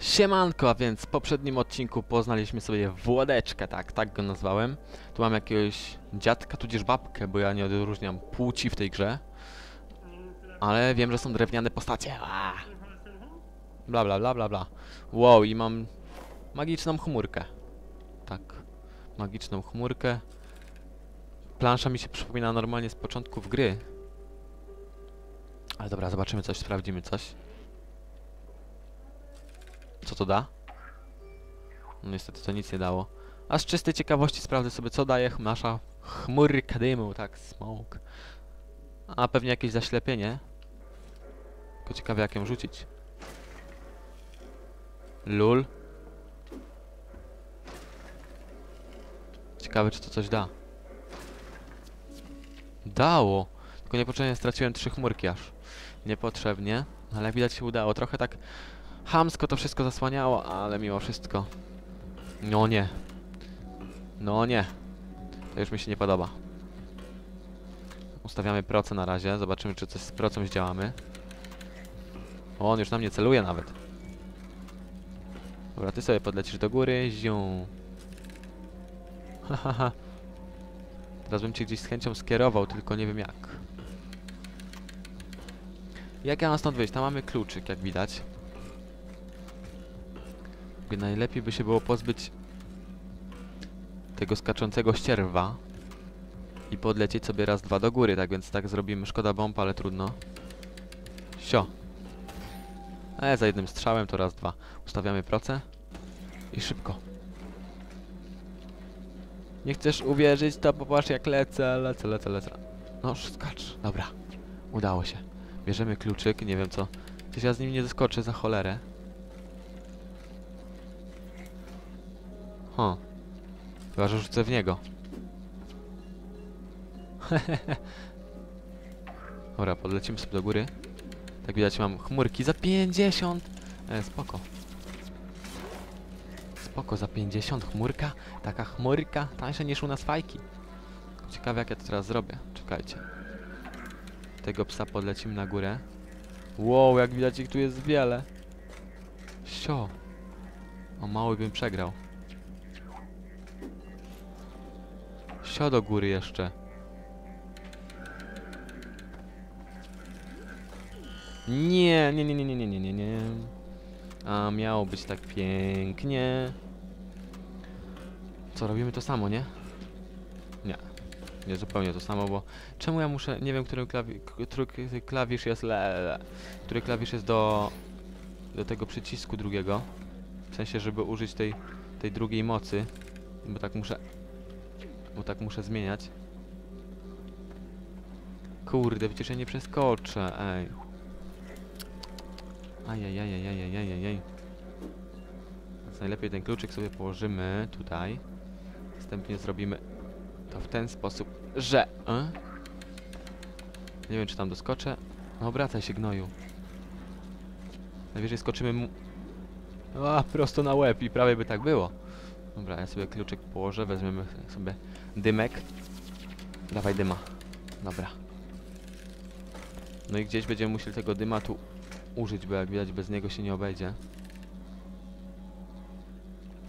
Siemanko, a więc w poprzednim odcinku poznaliśmy sobie Włodeczkę, tak, tak go nazwałem. Tu mam jakiegoś dziadka, tudzież babkę, bo ja nie odróżniam płci w tej grze. Ale wiem, że są drewniane postacie. Aaa. Bla bla bla bla bla. Wow, i mam magiczną chmurkę. Tak, magiczną chmurkę. Plansza mi się przypomina normalnie z początków gry. Ale dobra, zobaczymy coś, sprawdzimy coś. Co to da? No niestety to nic nie dało. A z czystej ciekawości sprawdzę sobie, co daje nasza chmurka dymu, tak, smoke. A pewnie jakieś zaślepienie. Tylko ciekawe jak ją rzucić. Lul. Ciekawe czy to coś da. Dało! Tylko niepotrzebnie straciłem trzy chmurki aż. Niepotrzebnie, ale jak widać się udało. Trochę tak Hamsko to wszystko zasłaniało, ale mimo wszystko. No nie. No nie. To już mi się nie podoba. Ustawiamy proce na razie, zobaczymy czy coś z procem zdziałamy. O, on już na mnie celuje nawet. Dobra, ty sobie podlecisz do góry, zią. Hahaha. Teraz bym cię gdzieś z chęcią skierował, tylko nie wiem jak. Jak ja mam stąd wyjść? Tam mamy kluczyk, jak widać. Najlepiej by się było pozbyć tego skaczącego ścierwa i podlecieć sobie raz, dwa do góry, tak więc tak zrobimy. Szkoda bomb, ale trudno. Sio. E, za jednym strzałem to raz, dwa. Ustawiamy proce i szybko. Nie chcesz uwierzyć, to popatrz jak lecę, lecę, lecę, lecę. No, skacz. Dobra. Udało się. Bierzemy kluczyk, nie wiem co. Przecież ja z nim nie zeskoczę za cholerę. Ho. Chyba, że rzucę w niego. Dobra, podlecimy sobie do góry. Tak widać mam chmurki za 50. E, spoko. Spoko, za 50 chmurka. Taka chmurka tańsza niż u nas fajki. Ciekawe jak ja to teraz zrobię. Czekajcie. Tego psa podlecimy na górę. Wow, jak widać ich tu jest wiele. Sio. O mały bym przegrał. Sio do góry jeszcze. Nie, nie, nie, nie, nie, nie, nie, nie, nie. A miało być tak pięknie. Co, robimy to samo, nie? Nie. Nie zupełnie to samo, bo czemu ja muszę, nie wiem, który, klawi klawisz jest le, który klawisz jest do do tego przycisku drugiego. W sensie, żeby użyć tej tej drugiej mocy, bo tak muszę bo tak muszę zmieniać. Kurde, przecież ja nie przeskoczę, ej. Ajajajajajajajajaj. Więc najlepiej ten kluczyk sobie położymy tutaj. Następnie zrobimy to w ten sposób, że... E? Nie wiem, czy tam doskoczę. No, obracaj się, gnoju. Najwyżej skoczymy mu... A, prosto na łeb i prawie by tak było. Dobra, ja sobie kluczyk położę, weźmiemy sobie dymek. Dawaj dyma. Dobra. No i gdzieś będziemy musieli tego dyma tu użyć, bo jak widać bez niego się nie obejdzie.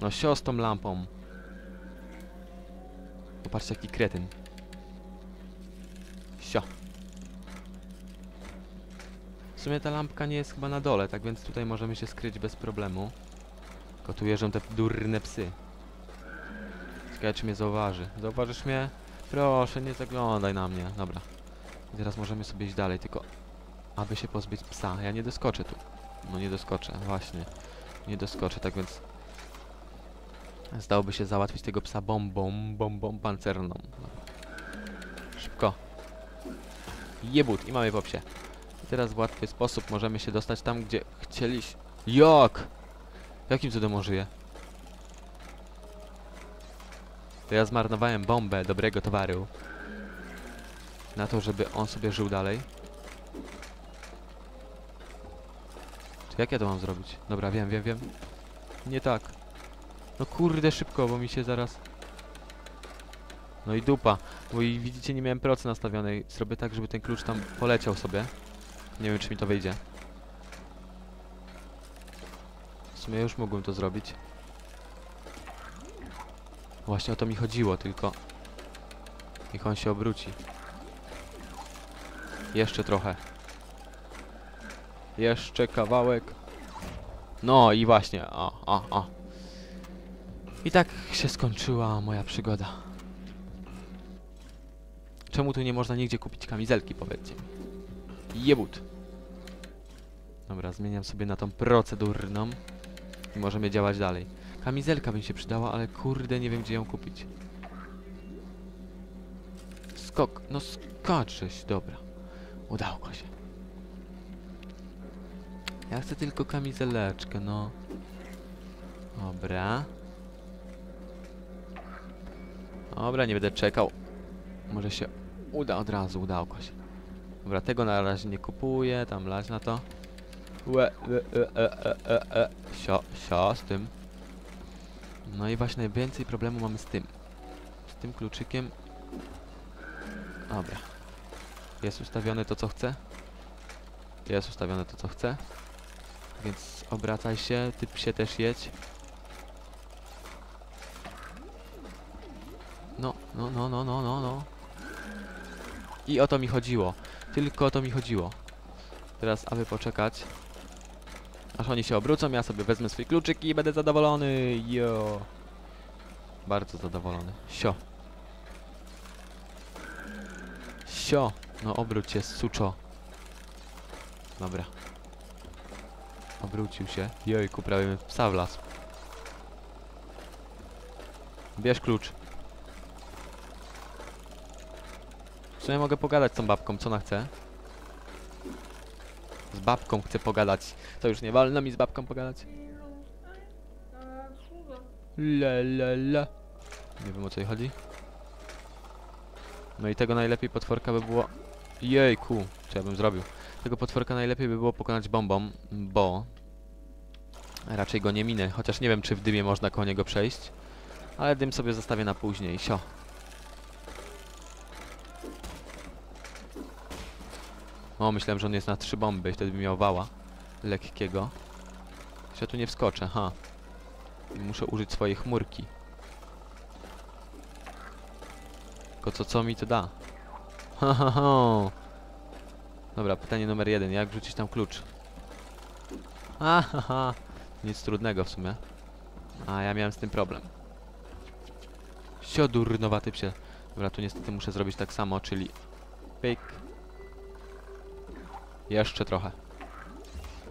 No sio z tą lampą. Popatrzcie jaki kretyn. Sio. W sumie ta lampka nie jest chyba na dole, tak więc tutaj możemy się skryć bez problemu. Tylko tu jeżdżą te durne psy. Ciekawe czy mnie zauważy. Zauważysz mnie? Proszę, nie zaglądaj na mnie. Dobra. I teraz możemy sobie iść dalej, tylko aby się pozbyć psa. Ja nie doskoczę tu. No nie doskoczę, właśnie. Nie doskoczę, tak więc zdałoby się załatwić tego psa bombą, bombą pancerną. Szybko. Jebut i mamy po psie. I teraz w łatwy sposób możemy się dostać tam, gdzie chcieliśmy. Jak? Jakim cudem on żyje? To ja zmarnowałem bombę dobrego towaru. Na to, żeby on sobie żył dalej. Czy jak ja to mam zrobić? Dobra, wiem, wiem, wiem. Nie tak. No kurde, szybko, bo mi się zaraz... No i dupa. Bo i widzicie, nie miałem procy nastawionej. Zrobię tak, żeby ten klucz tam poleciał sobie. Nie wiem, czy mi to wyjdzie. sumie już mógłbym to zrobić. Właśnie o to mi chodziło, tylko... Niech on się obróci. Jeszcze trochę. Jeszcze kawałek. No i właśnie, o, o, o. I tak się skończyła moja przygoda. Czemu tu nie można nigdzie kupić kamizelki, powiedzcie mi? Jebut. Dobra, zmieniam sobie na tą procedurną. I możemy działać dalej. Kamizelka by mi się przydała, ale kurde, nie wiem gdzie ją kupić. Skok, no skoczyś, dobra. Udało się. Ja chcę tylko kamizeleczkę, no. Dobra. Dobra, nie będę czekał. Może się uda od razu, udało się. Dobra, tego na razie nie kupuję, tam lać na to. Łe, e, e, e, e, e. Sio, sio, z tym. No i właśnie najwięcej problemu mamy z tym. Z tym kluczykiem. Dobra. Jest ustawione to, co chcę. Jest ustawione to, co chcę. Więc obracaj się, ty się też jedź. No, no, no, no, no, no, no. I o to mi chodziło. Tylko o to mi chodziło. Teraz, aby poczekać. Aż oni się obrócą, ja sobie wezmę swój kluczyk i będę zadowolony. Jo. Bardzo zadowolony. Sio. Sio. No obróć się, suczo. Dobra. Obrócił się. Jojku, prawie mi w psa wlazł. Bierz klucz. W sumie mogę pogadać z tą babką, co ona chce. Z babką chcę pogadać. To już nie wolno mi z babką pogadać. Le, le, le. Nie wiem o co jej chodzi. No i tego najlepiej potworka by było... Jejku, co ja bym zrobił? Tego potworka najlepiej by było pokonać bombą, bo... Raczej go nie minę, chociaż nie wiem czy w dymie można koło niego przejść. Ale dym sobie zostawię na później, sio. O, myślałem, że on jest na trzy bomby i wtedy by miał wała. Lekkiego. Ja tu nie wskoczę, ha. Muszę użyć swojej chmurki. Tylko co, co mi to da? Ha, ha, ha. Dobra, pytanie numer jeden. Jak wrzucić tam klucz? A, ha, ha. Nic trudnego w sumie. A, ja miałem z tym problem. Siodurnowaty psie. Dobra, tu niestety muszę zrobić tak samo, czyli... Pyk. Jeszcze trochę.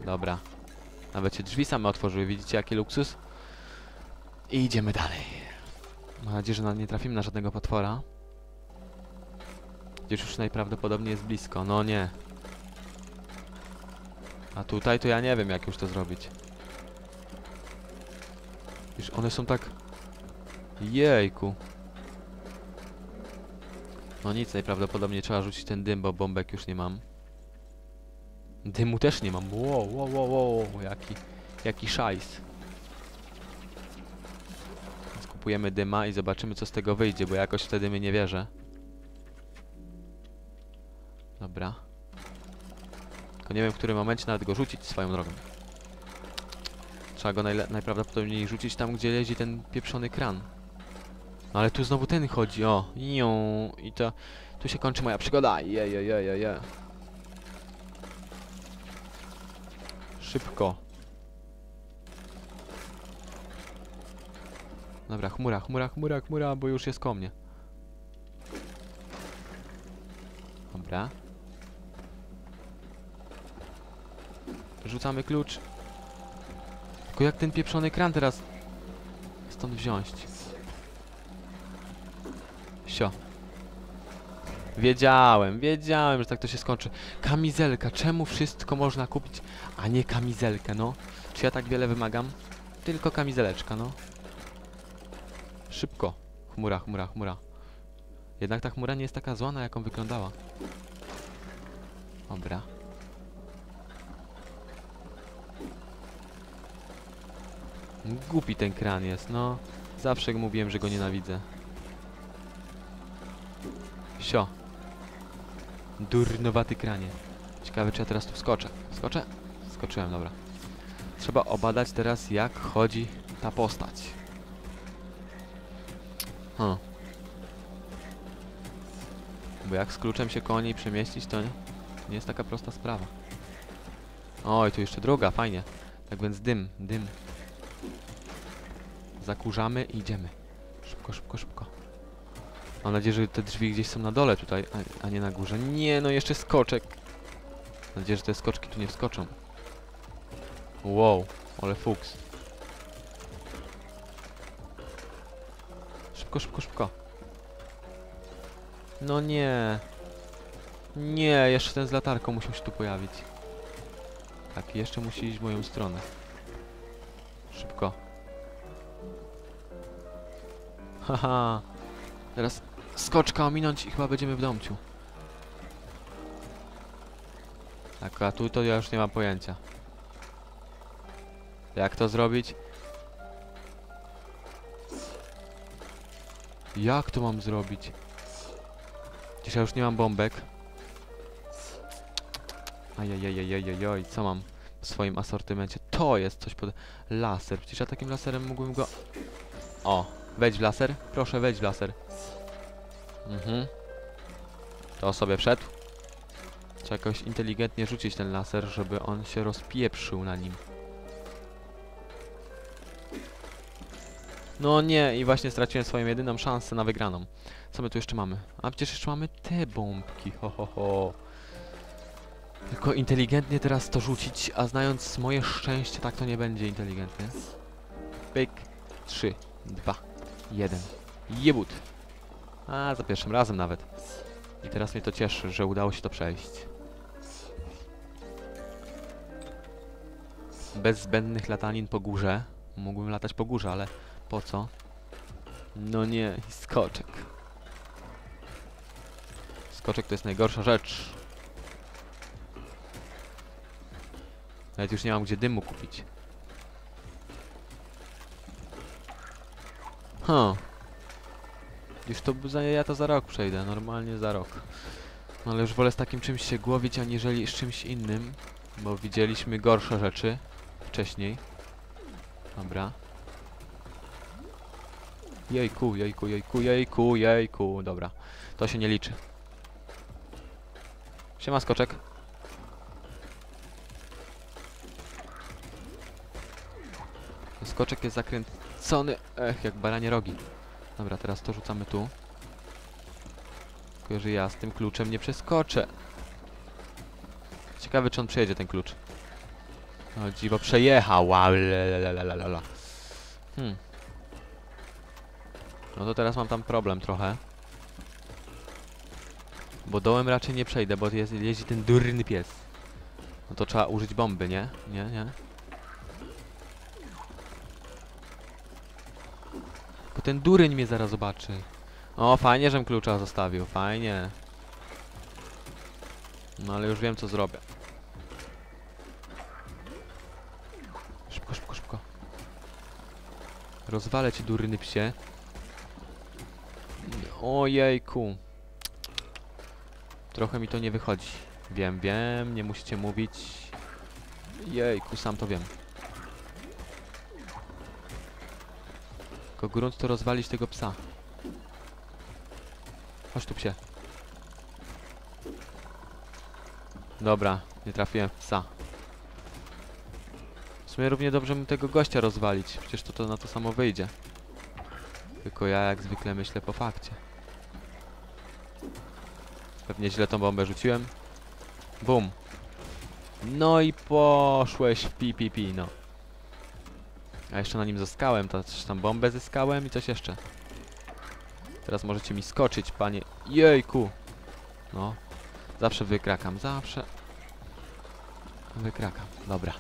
Dobra. Nawet się drzwi same otworzyły. Widzicie jaki luksus? I idziemy dalej. Mam nadzieję, że nie trafimy na żadnego potwora. Gdzieś już najprawdopodobniej jest blisko. No nie. A tutaj to ja nie wiem jak już to zrobić. Już one są tak... Jejku. No nic, najprawdopodobniej trzeba rzucić ten dym, bo bombek już nie mam. Dymu też nie mam. Wow, wow, wow, wow, jaki, jaki szajs. Więc kupujemy dyma i zobaczymy co z tego wyjdzie, bo jakoś wtedy my nie wierzę. Dobra. Tylko nie wiem w którym momencie nawet go rzucić swoją drogą. Trzeba go najprawdopodobniej rzucić tam, gdzie lezi ten pieprzony kran. No ale tu znowu ten chodzi, o. I to... Tu się kończy moja przygoda. Je, je, je, je, je. Szybko. Dobra, chmura, chmura, chmura, chmura, bo już jest ko mnie. Dobra. Rzucamy klucz. Tylko jak ten pieprzony kran teraz stąd wziąć? Sio. Wiedziałem, wiedziałem, że tak to się skończy. Kamizelka, czemu wszystko można kupić, a nie kamizelkę, no? Czy ja tak wiele wymagam? Tylko kamizeleczka, no. Szybko. Chmura, chmura, chmura. Jednak ta chmura nie jest taka zła, na jaką wyglądała. Dobra. Głupi ten kran jest, no. Zawsze mówiłem, że go nienawidzę. Sio. Durnowaty kranie. Ciekawe, czy ja teraz tu wskoczę. Skoczę? Skoczyłem, dobra. Trzeba obadać teraz, jak chodzi ta postać. Hm. Bo jak z kluczem się koło niej przemieścić, to nie, nie jest taka prosta sprawa. Oj, tu jeszcze druga, fajnie. Tak więc dym, dym. Zakurzamy i idziemy. Szybko, szybko, szybko. Mam nadzieję, że te drzwi gdzieś są na dole tutaj, a, a nie na górze. Nie, no jeszcze skoczek. Mam nadzieję, że te skoczki tu nie wskoczą. Wow, ale fuks. Szybko, szybko, szybko. No nie. Nie, jeszcze ten z latarką musiał się tu pojawić. Tak, jeszcze musi iść w moją stronę. Szybko. Haha. Teraz skoczka ominąć i chyba będziemy w domciu. Tak, a tu to ja już nie mam pojęcia. Jak to zrobić? Jak to mam zrobić? Ja już nie mam bombek. Ajajajajajajaj, co mam w swoim asortymencie? To jest coś pod... Laser, przecież ja takim laserem mógłbym go... O, wejdź w laser, proszę wejdź w laser. Mhm. To sobie wszedł. Trzeba jakoś inteligentnie rzucić ten laser, żeby on się rozpieprzył na nim. No nie, i właśnie straciłem swoją jedyną szansę na wygraną. Co my tu jeszcze mamy? A przecież jeszcze mamy te bombki, ho ho ho. Tylko inteligentnie teraz to rzucić, a znając moje szczęście, tak to nie będzie inteligentnie. Pyk. 3, 2, 1. Jebut. A, za pierwszym razem nawet. I teraz mnie to cieszy, że udało się to przejść. Bez zbędnych latanin po górze. Mógłbym latać po górze, ale po co? No nie, skoczek. Skoczek to jest najgorsza rzecz. Nawet już nie mam gdzie dymu kupić. Huh. Już to za, ja to za rok przejdę, normalnie za rok. No ale już wolę z takim czymś się głowić, aniżeli z czymś innym. Bo widzieliśmy gorsze rzeczy wcześniej. Dobra. Jejku, jejku, jejku, jejku, jejku. Dobra. To się nie liczy. Siema, skoczek. Skoczek jest zakręcony. Ech, jak baranie rogi. Dobra, teraz to rzucamy tu. Tylko, że ja z tym kluczem nie przeskoczę. Ciekawe, czy on przejedzie ten klucz. O dziwo, przejechał. Wow, lelelelelele. Hmm. No to teraz mam tam problem trochę. Bo dołem raczej nie przejdę, bo jest, jeździ ten durny pies. No to trzeba użyć bomby, nie? Nie, nie. Tylko ten duryń mnie zaraz zobaczy. O, fajnie, żem klucza zostawił, fajnie. No ale już wiem, co zrobię. Szybko, szybko, szybko. Rozwalę ci durny psie. Ojejku. Trochę mi to nie wychodzi. Wiem, wiem, nie musicie mówić. Jejku, sam to wiem. Tylko grunt to rozwalić tego psa. Chodź tu psie. Dobra, nie trafiłem w psa. W sumie równie dobrze bym tego gościa rozwalić. Przecież to, to na to samo wyjdzie. Tylko ja jak zwykle myślę po fakcie. Pewnie źle tą bombę rzuciłem. Bum. No i poszłeś w pi, pi, pi, no. A jeszcze na nim zyskałem, to coś tam bombę zyskałem i coś jeszcze. Teraz możecie mi skoczyć, panie. Jejku! No. Zawsze wykrakam, zawsze. Wykrakam, dobra.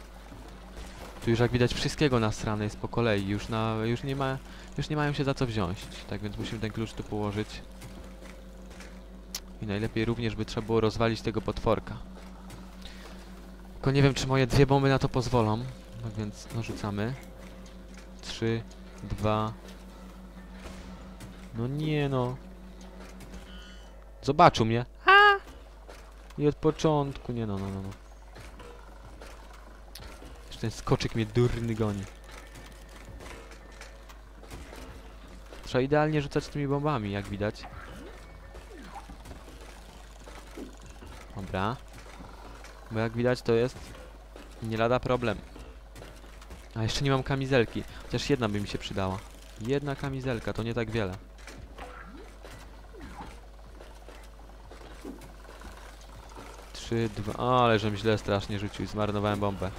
Tu już jak widać wszystkiego nasrane jest po kolei, już na, już nie ma, już nie mają się za co wziąć. Tak więc musimy ten klucz tu położyć. I najlepiej również by trzeba było rozwalić tego potworka. Tylko nie wiem, czy moje dwie bomby na to pozwolą. No więc no rzucamy. Trzy, dwa. No nie no. Zobaczył mnie. I od początku, nie no, no, no. no. ten skoczyk mnie durny goni. Trzeba idealnie rzucać tymi bombami, jak widać. Dobra. Bo jak widać to jest nie lada problem. A jeszcze nie mam kamizelki. Chociaż jedna by mi się przydała. Jedna kamizelka, to nie tak wiele. Trzy, dwa... O, ale żem źle strasznie rzucił. Zmarnowałem bombę.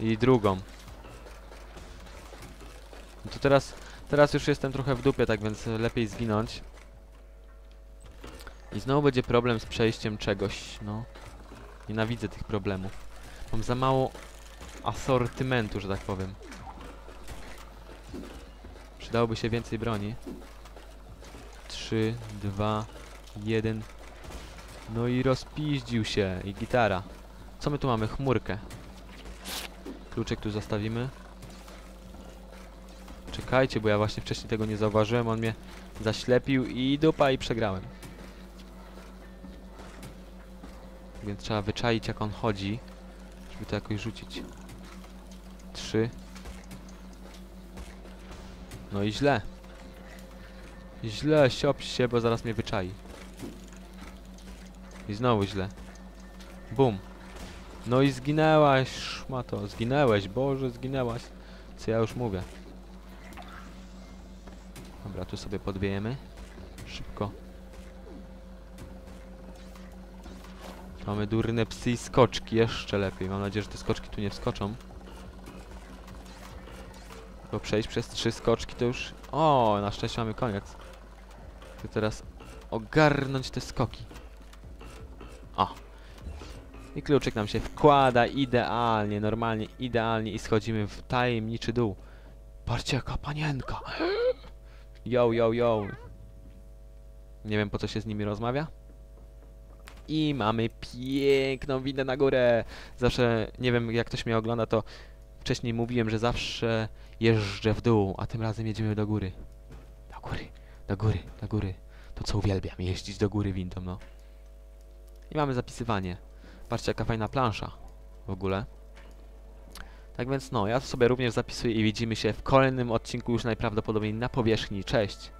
I drugą. No to teraz, teraz już jestem trochę w dupie, tak więc lepiej zginąć. I znowu będzie problem z przejściem czegoś, no. Nienawidzę tych problemów. Mam za mało asortymentu, że tak powiem. Przydałoby się więcej broni. 3, 2, 1. No i rozpiździł się. I gitara. Co my tu mamy? Chmurkę. Kluczyk tu zostawimy. Czekajcie, bo ja właśnie wcześniej tego nie zauważyłem. On mnie zaślepił i dupa i przegrałem. Więc trzeba wyczaić jak on chodzi, żeby to jakoś rzucić. Trzy. No i źle. Źle, siop się, bo zaraz mnie wyczai. I znowu źle. Bum. No i zginęłaś, szmato. Zginęłeś, Boże, zginęłaś. Co ja już mówię. Dobra, tu sobie podwiejemy. Szybko. Mamy durne psy i skoczki, jeszcze lepiej. Mam nadzieję, że te skoczki tu nie wskoczą. Bo przejść przez trzy skoczki to już... O, na szczęście mamy koniec. To teraz ogarnąć te skoki. O. I kluczyk nam się wkłada idealnie, normalnie, idealnie i schodzimy w tajemniczy dół. Patrzcie jaka panienka. Yo, yo, yo. Nie wiem po co się z nimi rozmawia. I mamy piękną windę na górę. Zawsze, nie wiem jak ktoś mnie ogląda, to wcześniej mówiłem, że zawsze jeżdżę w dół, a tym razem jedziemy do góry. Do góry, do góry, do góry. To co uwielbiam, jeździć do góry windą, no. I mamy zapisywanie. Patrzcie jaka fajna plansza w ogóle. Tak więc no, ja sobie również zapisuję i widzimy się w kolejnym odcinku już najprawdopodobniej na powierzchni. Cześć!